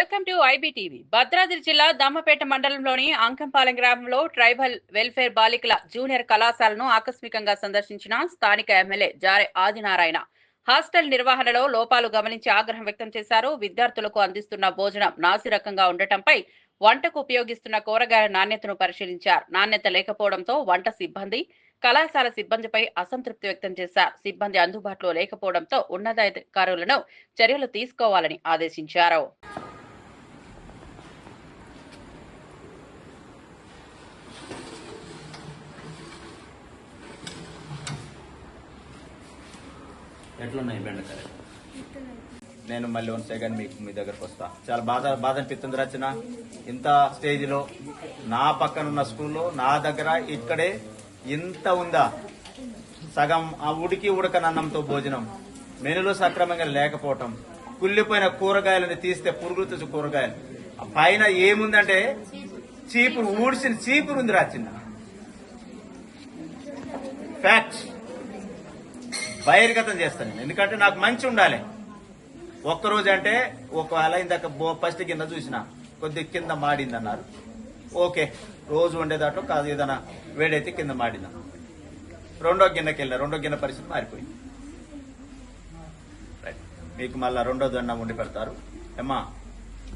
Welcome to IBTV. Bhadradri జిల్లా దమ్మపేట మండలంలోని అంకంపాలెం గ్రామంలో ట్రైబల్ వెల్ఫేర్ బాలికల జూనియర్ కళాశాలను ఆకస్మికంగా సందర్శించిన స్థానిక ఎమ్మెల్యే జారె ఆదినారాయణ. హాస్టల్ నిర్వహణలో లోపాలు గమనించి ఆగ్రహం వ్యక్తం చేశారు. విద్యార్థులకు అందిస్తున్న భోజనం నాసిరకంగా ఉండటంపై వంటకు ఉపయోగిస్తున్న కూరగాయల నాణ్యతను పరిశీలించారు. నాణ్యత లేకపోవడంతో వంట సిబ్బంది కళాశాల సిబ్బందిపై అసంతృప్తి వ్యక్తం చేశారు. సిబ్బంది అందుబాటులో లేకపోవడంతో ఉన్నతాధికారులను చర్యలు తీసుకోవాలని ఆదేశించారు. ఎట్లున్నాయి బెండకాయ నేను మళ్ళీ వన్ సెకండ్ మీకు మీ దగ్గరకు వస్తా. చాలా బాధ బాధ అనిపిస్తుంది రచన. ఇంత స్టేజ్లో నా పక్కన ఉన్న స్కూల్లో నా దగ్గర ఇక్కడే ఇంత ఉందా? సగం ఆ ఉడికి ఉడకనన్నంతో భోజనం. మెనులో సక్రమంగా లేకపోవటం. కుళ్ళిపోయిన కూరగాయలని తీస్తే పురుగులు తెచ్చు కూరగాయలు. పైన ఏముందంటే చీపురు ఊడిసిన చీపురు ఉంది రాచిన ఫ్యాక్ట్ బహిర్గతం చేస్తాను నేను. ఎందుకంటే నాకు మంచి ఉండాలి. ఒక్కరోజు అంటే ఒకవేళ ఇందాక ఫస్ట్ కింద చూసిన కొద్ది కింద మాడింది అన్నారు ఓకే రోజు వండేదాటో కాదు ఏదైనా వేడైతే కింద మాడింది? రెండో గిన్నెకి వెళ్ళిన రెండో గిన్నె పరిస్థితి మారిపోయింది. రైట్. మీకు మళ్ళా రెండో దండం వండి పెడతారు. ఏమా